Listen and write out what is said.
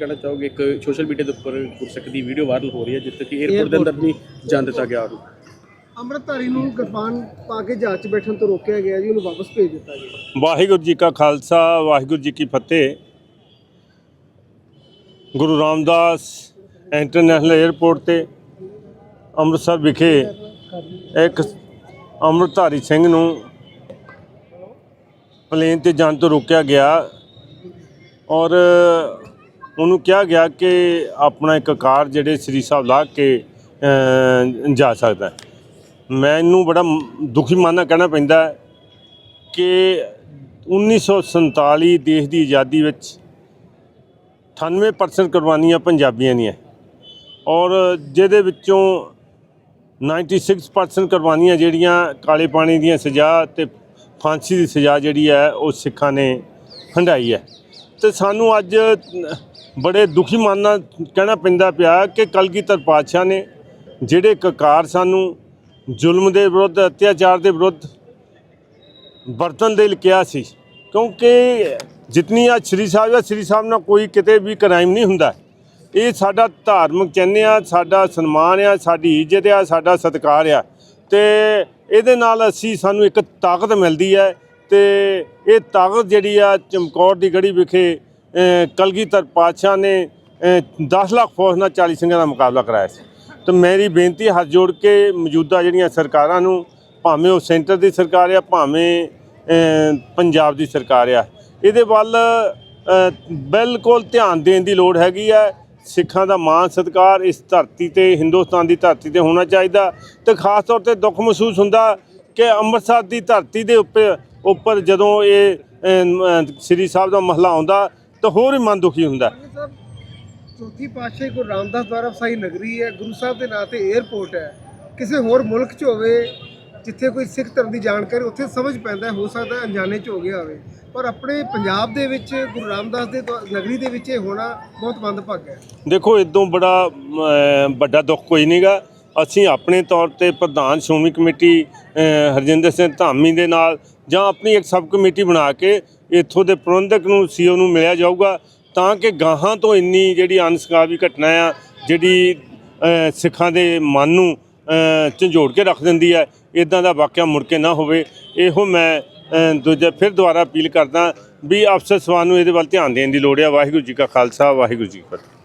ਕਹਿਣਾ ਚਾਹੋਗੇ ਇੱਕ ਸੋਸ਼ਲ ਮੀਡੀਆ ਦੇ ਉੱਪਰ ਗੁਰਸਿੱਖ ਦੀ ਵੀਡੀਓ ਵਾਇਰਲ ਹੋ ਰਹੀ ਹੈ ਜਿੱਥੇ ਕਿ 에어ਪੋਰਟ ਦੇ ਅੰਦਰ ਨਹੀਂ ਜਾਣ ਦਿੱਤਾ ਗਿਆ ਉਹਨੂੰ। ਅੰਮ੍ਰਿਤਧਾਰੀ ਨੂੰ ਕਿਰਪਾਨ ਪਾ ਕੇ ਜਹਾਜ਼ ਬੈਠਣ ਤੋਂ ਰੋਕਿਆ ਗਿਆ ਜੀ ਉਹਨੂੰ ਵਾਪਸ ਭੇਜ ਦਿੱਤਾ ਗਿਆ। ਵਾਹਿਗੁਰੂ ਜੀ ਕਾ ਖਾਲਸਾ ਵਾਹਿਗੁਰੂ ਜੀ ਕੀ ਫਤਿਹ। ਗੁਰੂ ਰਾਮਦਾਸ ਇੰਟਰਨੈਸ਼ਨਲ 에어ਪੋਰਟ ਤੇ ਅੰਮ੍ਰਿਤਸਰ ਵਿਖੇ ਇੱਕ ਅੰਮ੍ਰਿਤਧਾਰੀ ਸਿੰਘ ਨੂੰ ਪਲੇਨ ਤੇ ਜਾਣ ਤੋਂ ਰੋਕਿਆ ਗਿਆ ਔਰ ਉਹਨੂੰ ਕਿਹਾ ਗਿਆ ਕਿ ਆਪਣਾ ਇੱਕ ਕਾਰ ਜਿਹੜੇ ਸ੍ਰੀ ਸਾਹਿਬ ਲਾ ਕੇ ਜਾ ਸਕਦਾ ਮੈਨੂੰ ਬੜਾ ਮ- ਦੁਖੀ ਮਾਨਾ ਕਹਿਣਾ ਪੈਂਦਾ ਹੈ ਕਿ 1947 ਦੇਸ਼ ਦੀ ਆਜ਼ਾਦੀ ਵਿੱਚ 98% ਕੁਰਬਾਨੀਆਂ ਪੰਜਾਬੀਆਂ ਦੀਆਂ ਔਰ ਜਿਹਦੇ ਵਿੱਚੋਂ 96% ਕੁਰਬਾਨੀਆਂ ਜਿਹੜੀਆਂ ਕਾਲੇ ਪਾਣੀ ਦੀਆਂ ਸਜ਼ਾ ਤੇ ਫਾਂਸੀ ਦੀ ਸਜ਼ਾ ਜਿਹੜੀ ਹੈ, ਉਹ ਸਿੱਖਾਂ ਨੇ ਹੰਡਾਈ ਹੈ। ਤੇ ਸਾਨੂੰ ਅੱਜ ਬੜੇ ਦੁਖੀ ਮਨ ਨਾਲ ਕਹਿਣਾ ਪੈਂਦਾ ਪਿਆ ਕਿ ਕਲਗੀਧਰ ਪਾਤਸ਼ਾਹ ਨੇ ਜਿਹੜੇ ਕਕਾਰ ਸਾਨੂੰ ਜ਼ੁਲਮ ਦੇ ਵਿਰੁੱਧ, ਅਤਿਆਚਾਰ ਦੇ ਵਿਰੁੱਧ ਵਰਤਨ ਦੇ ਲਈ ਕਿਹਾ ਸੀ, ਕਿਉਂਕਿ ਜਿਤਨੀ ਆ ਸ੍ਰੀ ਸਾਹਿਬ ਆ, ਸ੍ਰੀ ਸਾਹਿਬ ਨਾਲ ਕੋਈ ਕਿਤੇ ਵੀ ਕ੍ਰਾਈਮ ਨਹੀਂ ਹੁੰਦਾ। ਇਹ ਸਾਡਾ ਧਾਰਮਿਕ ਚਿੰਨ੍ਹ ਆ, ਸਾਡਾ ਸਨਮਾਨ ਆ, ਸਾਡੀ ਇੱਜ਼ਤ ਆ, ਸਾਡਾ ਸਤਿਕਾਰ ਆ। ਤੇ ਇਹਦੇ ਨਾਲ ਅਸੀਂ, ਸਾਨੂੰ ਇੱਕ ਤਾਕਤ ਮਿਲਦੀ ਹੈ ਤੇ ਇਹ ਤਾਕਤ ਜਿਹੜੀ ਆ ਚਮਕੌਰ ਦੀ ਗੜੀ ਵਿਖੇ ਕਲਗੀਧਰ ਪਾਤਸ਼ਾਹ ਨੇ 10 ਲੱਖ ਫੌਜ ਨਾਲ 40 ਸਿੰਘਾਂ ਦਾ ਮੁਕਾਬਲਾ ਕਰਾਇਆ ਸੀ। ਤੇ ਮੇਰੀ ਬੇਨਤੀ ਹੱਥ ਜੋੜ ਕੇ ਮੌਜੂਦਾ ਜਿਹੜੀਆਂ ਸਰਕਾਰਾਂ ਨੂੰ, ਭਾਵੇਂ ਉਹ ਸੈਂਟਰ ਦੀ ਸਰਕਾਰ ਆ, ਭਾਵੇਂ ਪੰਜਾਬ ਦੀ ਸਰਕਾਰ ਆ, ਇਹਦੇ ਵੱਲ ਬਿਲਕੁਲ ਧਿਆਨ ਦੇਣ ਦੀ ਲੋੜ ਹੈਗੀ ਹੈ ਸਿੱਖਾਂ ਦਾ ਮਾਣ ਸਤਿਕਾਰ ਇਸ ਧਰਤੀ ਤੇ, ਹਿੰਦੁਸਤਾਨ ਦੀ ਧਰਤੀ ਤੇ ਹੋਣਾ ਚਾਹੀਦਾ। ਤੇ ਖਾਸ ਤੌਰ ਤੇ ਦੁੱਖ ਮਹਿਸੂਸ ਹੁੰਦਾ ਕਿ ਅੰਮ੍ਰਿਤਸਰ ਦੀ ਧਰਤੀ ਦੇ ਉੱਪਰ ਉੱਪਰ ਜਦੋਂ ਇਹ ਸ੍ਰੀ ਸਾਹਿਬ ਦਾ ਮਹਲਾ ਆਉਂਦਾ ਤਾਂ ਹੋਰ ਹੀ ਮਨ ਦੁਖੀ ਹੁੰਦਾ। ਚੌਥੀ ਪਾਤਸ਼ਾਹੀ ਗੁਰੂ ਰਾਮਦਾਸ ਦੁਆਰਾ ਵਸਾਈ ਨਗਰੀ ਹੈ ਗੁਰੂ ਸਾਹਿਬ ਦੇ ਨਾਂ ਤੇ 에ਅਰਪੋਰਟ ਹੈ। ਕਿਸੇ ਹੋਰ ਮੁਲਕ 'ਚ ਹੋਵੇ ਜਿੱਥੇ ਕੋਈ ਸਿੱਖ ਧਰਮ ਦੀ ਜਾਣਕਾਰੀ ਉੱਥੇ ਸਮਝ ਪੈਂਦਾ ਹੈ, ਸਕਦਾ ਅਣਜਾਣੇ 'ਚ ਹੋ ਗਿਆ ਹੋਵੇ। ਪਰ ਆਪਣੇ ਪੰਜਾਬ ਦੇ ਵਿੱਚ ਗੁਰੂ ਰਾਮਦਾਸ ਦੇ ਨਗਰੀ ਦੇ ਵਿੱਚ ਇਹ ਹੋਣਾ ਬਹੁਤ ਮੰਦਭਾਗਾ ਹੈ। ਦੇਖੋ ਇਦੋਂ ਬੜਾ ਵੱਡਾ ਦੁੱਖ ਕੋਈ ਨਹੀਂਗਾ ਅਸੀਂ ਆਪਣੇ ਤੌਰ ਤੇ ਪ੍ਰਧਾਨ ਸ਼੍ਰੋਮਣੀ ਕਮੇਟੀ ਹਰਜਿੰਦਰ ਸਿੰਘ ਧਾਮੀ ਦੇ ਨਾਲ ਜਾਂ ਆਪਣੀ ਇੱਕ ਸਬ ਕਮੇਟੀ ਬਣਾ ਕੇ ਇੱਥੋਂ ਦੇ ਪ੍ਰਬੰਧਕ ਨੂੰ ਸੀਓ ਨੂੰ ਮਿਲਿਆ ਜਾਊਗਾ, ਤਾਂ ਕਿ ਗਾਹਾਂ ਤੋਂ ਇੰਨੀ ਜਿਹੜੀ ਅਨਸਕਾਰੀ ਘਟਨਾ ਆ, ਜਿਹੜੀ ਸਿੱਖਾਂ ਦੇ ਮਨ ਨੂੰ ਝੰਜੋੜ ਕੇ ਰੱਖ ਦਿੰਦੀ ਹੈ ਇਦਾਂ ਦਾ ਵਾਕਿਆ ਮੁੜ ਕੇ ਨਾ ਹੋਵੇ। ਇਹੋ ਮੈਂ ਦੂਜਾ, ਫਿਰ ਦੁਬਾਰਾ ਅਪੀਲ ਕਰਦਾ ਵੀ ਅਫਸਰ ਸਵਾਨ ਨੂੰ ਇਹਦੇ ਵੱਲ ਧਿਆਨ ਦੇਣ ਦੀ ਲੋੜ ਹੈ ਵਾਹਿਗੁਰੂ ਜੀ ਕਾ ਖਾਲਸਾ, ਵਾਹਿਗੁਰੂ ਜੀ ਕੀ ਫਤਿਹ।